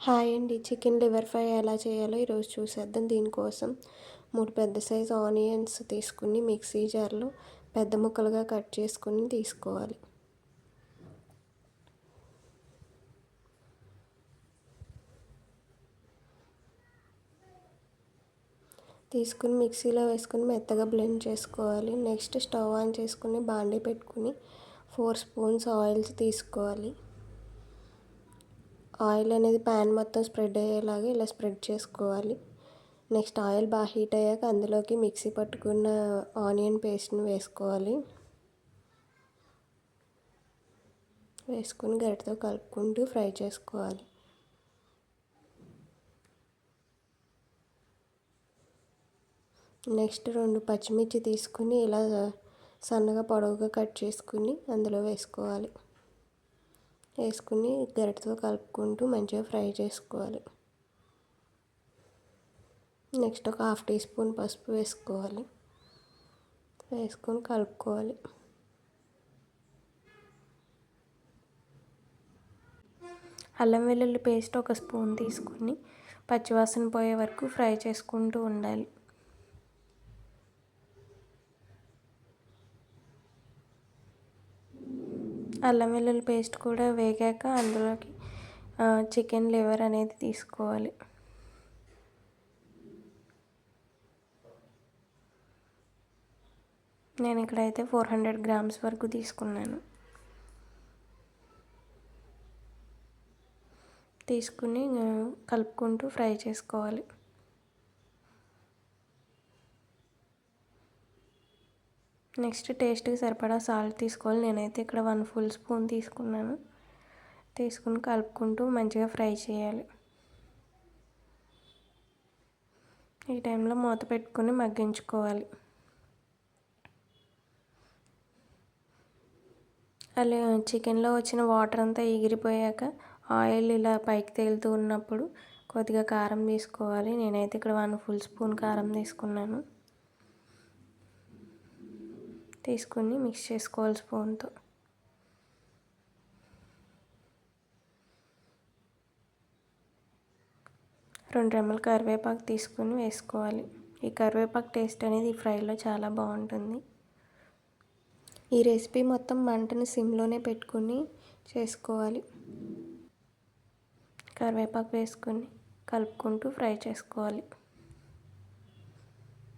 Hi అండి. Chicken liver fry ఎలా చేయాలో ఈరోజు చూసేద్దాం. దీనికోసం మూడు పెద్ద సైజు ఆనియన్స్ తీసుకుని మిక్సీ జార్లో పెద్ద ముక్కలుగా కట్ చేసుకుని తీసుకోవాలి. తీసుకుని మిక్సీలో వేసుకుని మెత్తగా బ్లెండ్ చేసుకోవాలి. నెక్స్ట్ స్టవ్ ఆన్ చేసుకుని బాండీ పెట్టుకుని ఫోర్ స్పూన్స్ ఆయిల్స్ తీసుకోవాలి. ఆయిల్ అనేది ప్యాన్ మొత్తం స్ప్రెడ్ అయ్యేలాగా ఇలా స్ప్రెడ్ చేసుకోవాలి. నెక్స్ట్ ఆయిల్ బాగా హీట్ అయ్యాక అందులోకి మిక్సీ పట్టుకున్న ఆనియన్ పేస్ట్ని వేసుకోవాలి. వేసుకుని గరిటతో కలుపుకుంటూ ఫ్రై చేసుకోవాలి. నెక్స్ట్ రెండు పచ్చిమిర్చి తీసుకుని ఇలా సన్నగా పొడవుగా కట్ చేసుకుని అందులో వేసుకోవాలి. వేసుకుని గరిటతో కలుపుకుంటూ మంచిగా ఫ్రై చేసుకోవాలి. నెక్స్ట్ ఒక హాఫ్ టీ స్పూన్ పసుపు వేసుకోవాలి. వేసుకొని కలుపుకోవాలి. అల్లం వెల్లుల్లి పేస్ట్ ఒక స్పూన్ తీసుకొని పచ్చివాసన పోయే వరకు ఫ్రై చేసుకుంటూ ఉండాలి. అల్లం వెల్లుల్లి పేస్ట్ కూడా వేగాక అందులోకి చికెన్ లివర్ అనేది తీసుకోవాలి. నేను ఇక్కడైతే ఫోర్ హండ్రెడ్ గ్రామ్స్ వరకు తీసుకున్నాను. తీసుకుని కలుపుకుంటూ ఫ్రై చేసుకోవాలి. నెక్స్ట్ టేస్ట్కి సరిపడా సాల్ట్ తీసుకోవాలి. నేనైతే ఇక్కడ వన్ ఫుల్ స్పూన్ తీసుకున్నాను. తీసుకుని కలుపుకుంటూ మంచిగా ఫ్రై చేయాలి. ఈ టైంలో మూత పెట్టుకుని మగ్గించుకోవాలి. అలా చికెన్లో వచ్చిన వాటర్ అంతా ఎగిరిపోయాక ఆయిల్ ఇలా పైకి తేలుతూ ఉన్నప్పుడు కొద్దిగా కారం తీసుకోవాలి. నేనైతే ఇక్కడ వన్ ఫుల్ స్పూన్ కారం తీసుకున్నాను. తీసుకుని మిక్స్ చేసుకోవాలి స్పూన్తో. రెండు రెమ్మల కరివేపాకు తీసుకుని వేసుకోవాలి. ఈ కరివేపాకు టేస్ట్ అనేది ఈ ఫ్రైలో చాలా బాగుంటుంది. ఈ రెసిపీ మొత్తం మంటని సిమ్లోనే పెట్టుకుని చేసుకోవాలి. కరివేపాకు వేసుకొని కలుపుకుంటూ ఫ్రై చేసుకోవాలి.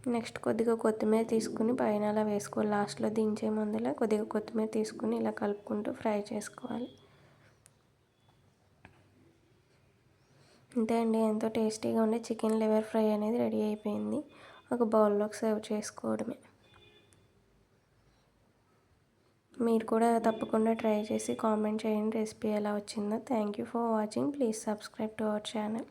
నెక్స్ట్ కొద్దిగా కొత్తిమీర తీసుకుని పైన అలా వేసుకోవాలి. లాస్ట్లో దించే ముందులా కొద్దిగా కొత్తిమీర తీసుకుని ఇలా కలుపుకుంటూ ఫ్రై చేసుకోవాలి. అంతే అండి. ఎంతో టేస్టీగా ఉండే చికెన్ లివర్ ఫ్రై అనేది రెడీ అయిపోయింది. ఒక బౌల్లోకి సర్వ్ చేసుకోవడమే. మీరు కూడా తప్పకుండా ట్రై చేసి కామెంట్ చేయండి. రెసిపీ ఎలా వచ్చిందో. Thank you for watching. Please subscribe to our channel.